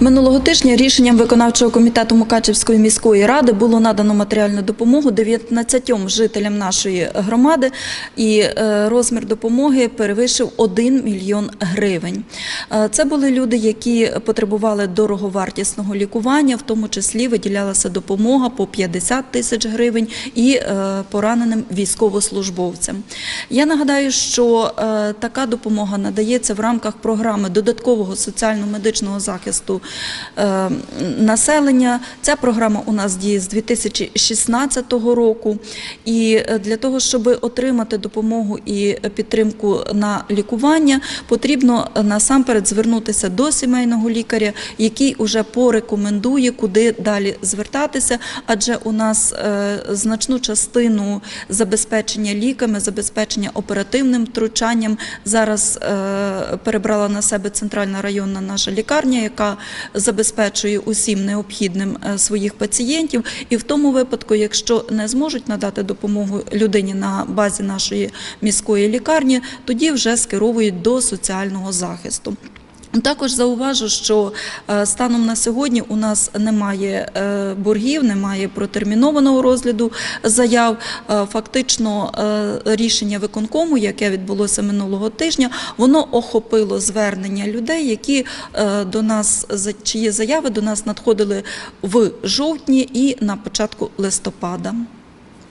Минулого тижня рішенням виконавчого комітету Мукачевської міської ради було надано матеріальну допомогу 19 жителям нашої громади, і е, розмір допомоги перевищив 1 мільйон гривень. Е, Це були люди, які потребували дороговартісного лікування, в тому числі виділялася допомога по 50 тисяч гривень і е, пораненим військовослужбовцям. Я нагадаю, що така допомога надається в рамках програми додаткового соціально-медичного захисту населення. Ця програма у нас діє з 2016 року. І е, для того, щоб отримати допомогу і підтримку на лікування, потрібно е, насамперед звернутися до сімейного лікаря, який уже порекомендує, куди далі звертатися, адже у нас е, значну частину забезпечення ліками, забезпечення оперативним втручанням зараз е, перебрала на себе центральна районна наша лікарня, яка забезпечує усім необхідним е, своїх пацієнтів. І в тому випадку, якщо не зможуть надати допомогу людині на базі нашої міської лікарні, тоді вже скеровують до соціального захисту. Також зауважу, що е, станом на сьогодні у нас немає е, боргів, немає протермінованого розгляду заяв. Е, Фактично рішення виконкому, яке відбулося минулого тижня, воно охопило звернення людей, які до нас чиї заяви до нас надходили в жовтні і на початку листопада.